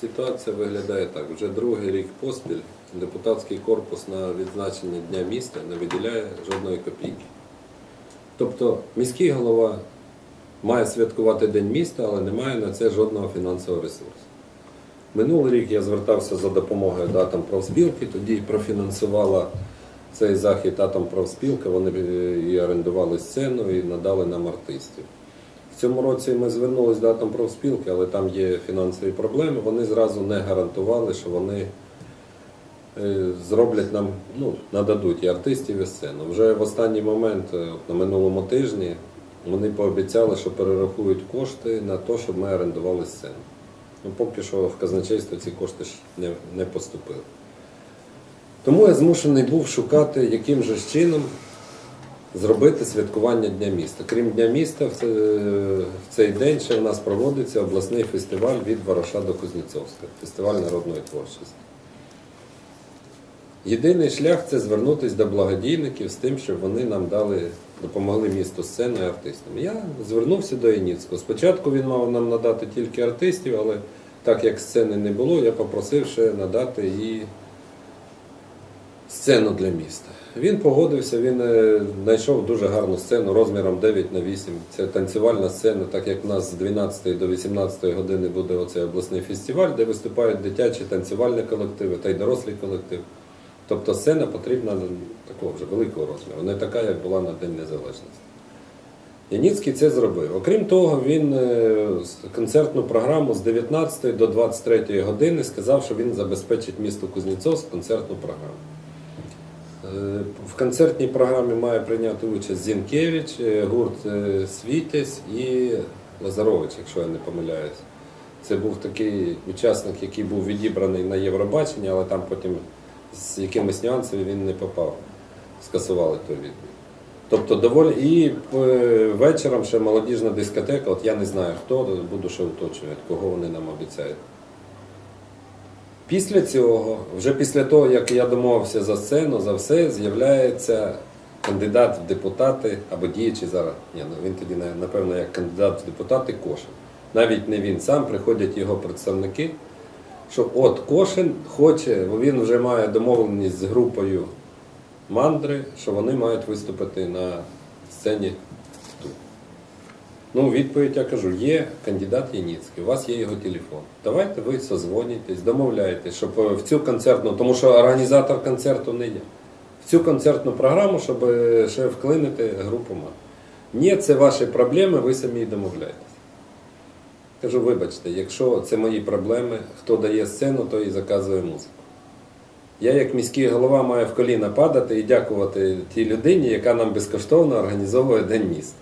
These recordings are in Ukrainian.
Ситуація виглядає так. Вже другий рік поспіль депутатський корпус на відзначення Дня міста не виділяє жодної копійки. Тобто міський голова має святкувати День міста, але не має на це жодного фінансового ресурсу. Минулий рік я звертався за допомогою до Атомпрофспілки, тоді профінансувала цей захід Атомпрофспілка, вони е, і орендували сцену і надали нам артистів. Цьому році ми звернулися до Атомпрофспілки, але там є фінансові проблеми. Вони зразу не гарантували, що вони е, зроблять нам, ну, нададуть і артистів, і сцену. Вже в останній момент, е, на минулому тижні, вони пообіцяли, що перерахують кошти на те, щоб ми орендували сцену. Ну, поки що в казначейство ці кошти не, не поступили. Тому я змушений був шукати, яким же чином зробити святкування Дня міста. Крім Дня міста, в цей день ще в нас проводиться обласний фестиваль від Вороша до Кузнєцовська, фестиваль народної творчості. Єдиний шлях це звернутися до благодійників з тим, щоб вони нам дали, допомогли місту сценою і артистам. Я звернувся до Яніцького. Спочатку він мав нам надати тільки артистів, але так як сцени не було, я попросив ще надати і сцену для міста. Він погодився, він е, знайшов дуже гарну сцену розміром 9 на 8. Це танцювальна сцена, так як в нас з 12 до 18 години буде оцей обласний фестиваль, де виступають дитячі танцювальні колективи та й дорослі колективи. Тобто сцена потрібна такого вже великого розміру, не така, як була на День Незалежності. Яніцький це зробив. Окрім того, він е, концертну програму з 19 до 23 години сказав, що він забезпечить місто Кузнєцовськ концертну програму. В концертній програмі має прийняти участь Зінкевич, е, гурт е, Світязь і Лазарович, якщо я не помиляюсь. Це був такий учасник, який був відібраний на Євробачення, але там потім з якимись нюансами він не попав. Скасували той відбір. Тобто доволі і е, вечором ще молодіжна дискотека, от я не знаю хто, буду ще уточнювати, кого вони нам обіцяють. Після цього, вже після того, як я домовився за сцену, за все, з'являється кандидат в депутати або діючий зараз. Ні, ну він тоді, напевно, як кандидат в депутати Кошин. Навіть не він сам, приходять його представники, що от Кошин хоче, бо він вже має домовленість з групою мандри, що вони мають виступити на сцені. Ну, відповідь я кажу, є кандидат Яніцький, у вас є його телефон. Давайте ви созвонітесь, домовляєтесь, щоб е, в цю концертну, тому що організатор концерту не я. В цю концертну програму, щоб е, ще вклинити групу МАН. Ні, це ваші проблеми, ви самі домовляєтесь. Кажу, вибачте, якщо це мої проблеми, хто дає сцену, той і заказує музику. Я, як міський голова, маю в коліна падати і дякувати тій людині, яка нам безкоштовно організовує День міста,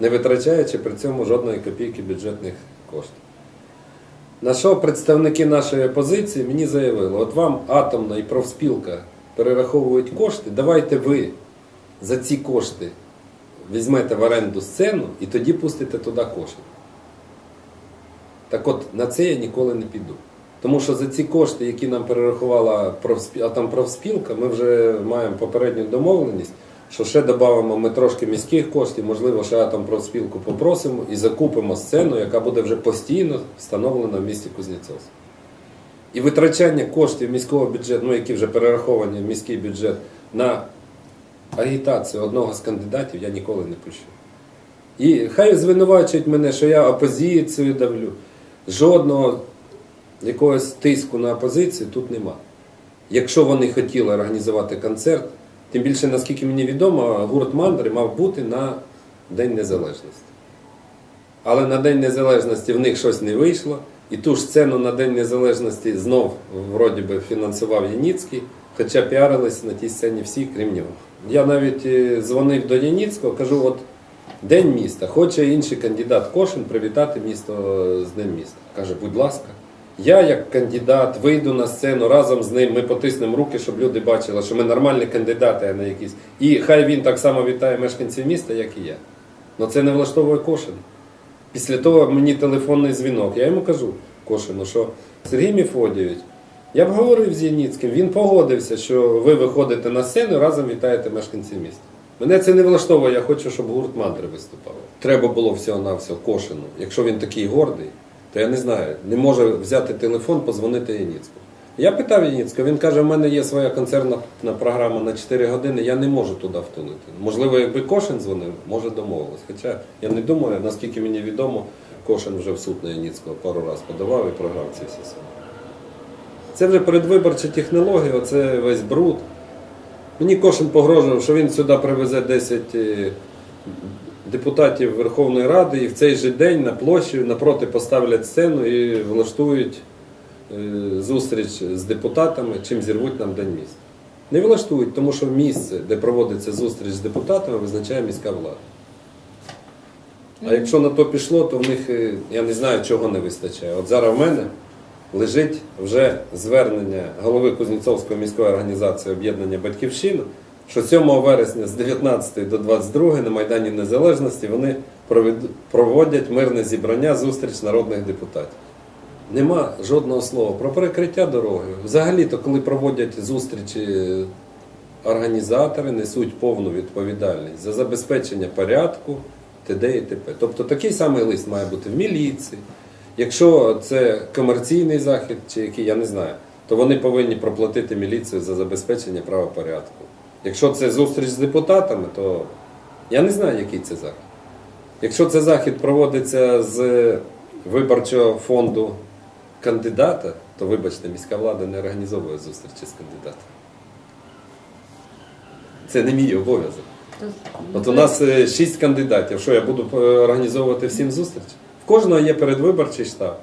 не витрачаючи при цьому жодної копійки бюджетних коштів. На що представники нашої опозиції мені заявили, от вам атомна і профспілка перераховують кошти, давайте ви за ці кошти візьмете в оренду сцену і тоді пустите туди кошти. Так от на це я ніколи не піду. Тому що за ці кошти, які нам перерахувала профспілка, ми вже маємо попередню домовленість, що ще додамо ми трошки міських коштів, можливо, ще там профспілку попросимо і закупимо сцену, яка буде вже постійно встановлена в місті Кузнєцовськ. І витрачання коштів міського бюджету, ну які вже перераховані в міський бюджет, на агітацію одного з кандидатів я ніколи не пущу. І хай звинувачують мене, що я опозицію давлю. Жодного якогось тиску на опозицію тут нема. Якщо вони хотіли організувати концерт, тим більше, наскільки мені відомо, гурт Мандри мав бути на День Незалежності. Але на День Незалежності в них щось не вийшло, і ту ж сцену на День Незалежності знов вроді би фінансував Яніцький, хоча піарились на тій сцені всі, крім нього. Я навіть е, дзвонив до Яніцького, кажу, от День міста, хоче інший кандидат Кошин привітати місто з Днем міста. Каже, будь ласка. Я, як кандидат, вийду на сцену разом з ним, ми потиснемо руки, щоб люди бачили, що ми нормальні кандидати, а не якісь. І хай він так само вітає мешканців міста, як і я. Ну це не влаштовує Кошин. Після того мені телефонний дзвінок. Я йому кажу Кошину, що Сергій Міфодійович, я б говорив з Яніцьким, він погодився, що ви виходите на сцену і разом вітаєте мешканців міста. Мене це не влаштовує, я хочу, щоб гурт мандри виступав. Треба було всього-навсього Кошину, якщо він такий гордий, то я не знаю, не може взяти телефон, позвонити Яніцькому. Я питав Яніцького, він каже, в мене є своя концертна програма на 4 години, я не можу туди втулити. Можливо, якби Кошин дзвонив, може домовились. Хоча я не думаю, наскільки мені відомо, Кошин вже в суд на Яніцького пару разів подавав і програв ці всі суди. Це вже передвиборча технологія, оце весь бруд. Мені Кошин погрожував, що він сюди привезе 10 е, депутатів Верховної Ради і в цей же день на площі напроти поставлять сцену і влаштують е, зустріч з депутатами, чим зірвуть нам день міста. Не влаштують, тому що місце, де проводиться зустріч з депутатами, визначає міська влада. А якщо на то пішло, то в них е, я не знаю, чого не вистачає. От зараз в мене лежить вже звернення голови Кузнєцовської міської організації об'єднання Батьківщина, що 7 вересня з 19 до 22 на Майдані Незалежності вони проводять мирне зібрання, зустріч народних депутатів. Нема жодного слова про перекриття дороги. Взагалі-то, коли проводять зустрічі, організатори несуть повну відповідальність за забезпечення порядку, т.д. і т.п. Тобто такий самий лист має бути в міліції. Якщо це комерційний захід, чи який, я не знаю, то вони повинні проплатити міліцію за забезпечення правопорядку. Якщо це зустріч з депутатами, то я не знаю, який це захід. Якщо це захід проводиться з виборчого фонду кандидата, то вибачте, міська влада не організовує зустрічі з кандидатом. Це не мій обов'язок. От у нас е, шість кандидатів. Що я буду е, організовувати всім зустріч? В кожного є передвиборчий штаб.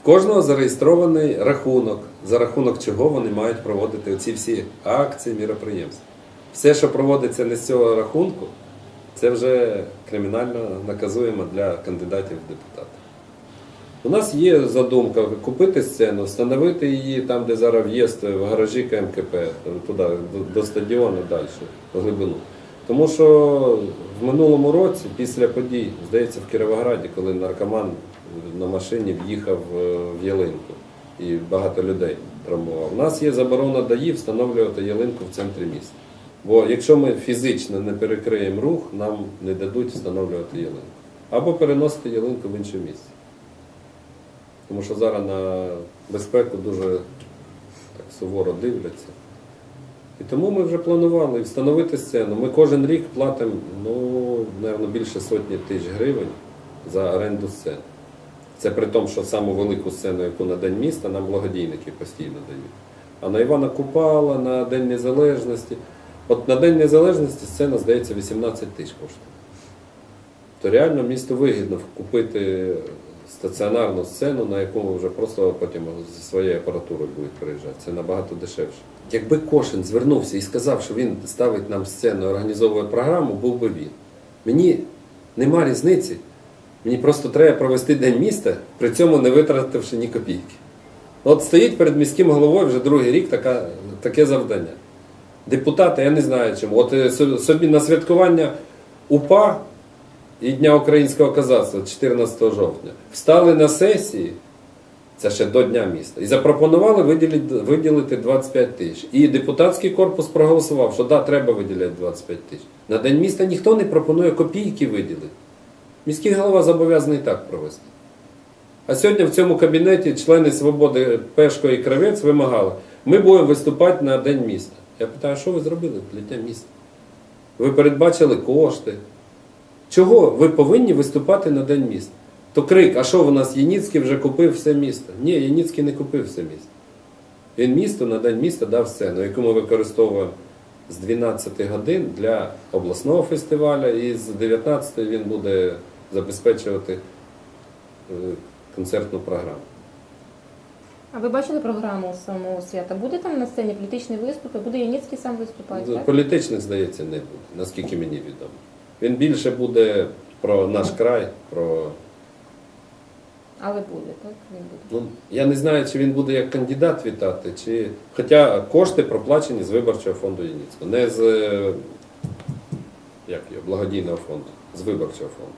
В кожного зареєстрований рахунок, за рахунок чого вони мають проводити оці всі акції, міроприємства. Все, що проводиться не з цього рахунку, це вже кримінально наказуємо для кандидатів в депутати. У нас є задумка купити сцену, встановити її там, де зараз в'їзд в гаражі КМКП, туди, до, стадіону далі, в глибину. Тому що в минулому році, після подій, здається, в Кіровограді, коли наркоман на машині в'їхав е, в ялинку і багато людей травмував. У нас є заборона ДАІ встановлювати ялинку в центрі міста. Бо якщо ми фізично не перекриємо рух, нам не дадуть встановлювати ялинку. Або переносити ялинку в інше місце. Тому що зараз на безпеку дуже так суворо дивляться. І тому ми вже планували встановити сцену. Ми кожен рік платимо, ну, мабуть, більше сотні тисяч гривень за оренду сцен. Це при тому, що саму велику сцену, яку на День міста, нам благодійники постійно дають. А на Івана Купала, на День Незалежності. От на День Незалежності сцена, здається, 18 тисяч коштує. То реально місту вигідно купити стаціонарну сцену, на яку вже просто потім зі своєю апаратурою будуть приїжджати. Це набагато дешевше. Якби Кошин звернувся і сказав, що він ставить нам сцену, організовує програму, був би він. Мені нема різниці. Мені просто треба провести день міста, при цьому не витративши ні копійки. От стоїть перед міським головою вже другий рік така, таке завдання. Депутати, я не знаю чому. От е, собі на святкування УПА і Дня українського козацтва 14 жовтня встали на сесії, це ще до Дня міста, і запропонували виділити, виділити 25 тисяч. І депутатський корпус проголосував, що да, треба виділяти 25 тисяч. На День міста ніхто не пропонує копійки виділити. Міський голова зобов'язаний так провести. А сьогодні в цьому кабінеті члени Свободи Пешко і Кравець вимагали, ми будемо виступати на День міста. Я питаю, що ви зробили для міста? Ви передбачили кошти. Чого ви повинні виступати на День міста? То крик, а що в нас Яніцький вже купив все місто? Ні, Яніцький не купив все місто. Він місту на День міста дав сцену, яку ми використовуємо з 12 годин для обласного фестивалю, і з 19 він буде забезпечувати е, концертну програму. А ви бачили програму самого свята? Буде там на сцені політичні виступи? Буде Яніцький сам виступати? Так? Політичних, здається, не буде, наскільки мені відомо. Він більше буде про наш край, про. Але буде, так? Він буде. Ну, я не знаю, чи він буде як кандидат вітати, чи. Хоча кошти проплачені з виборчого фонду Яніцького, не з е, як його, благодійного фонду, з виборчого фонду.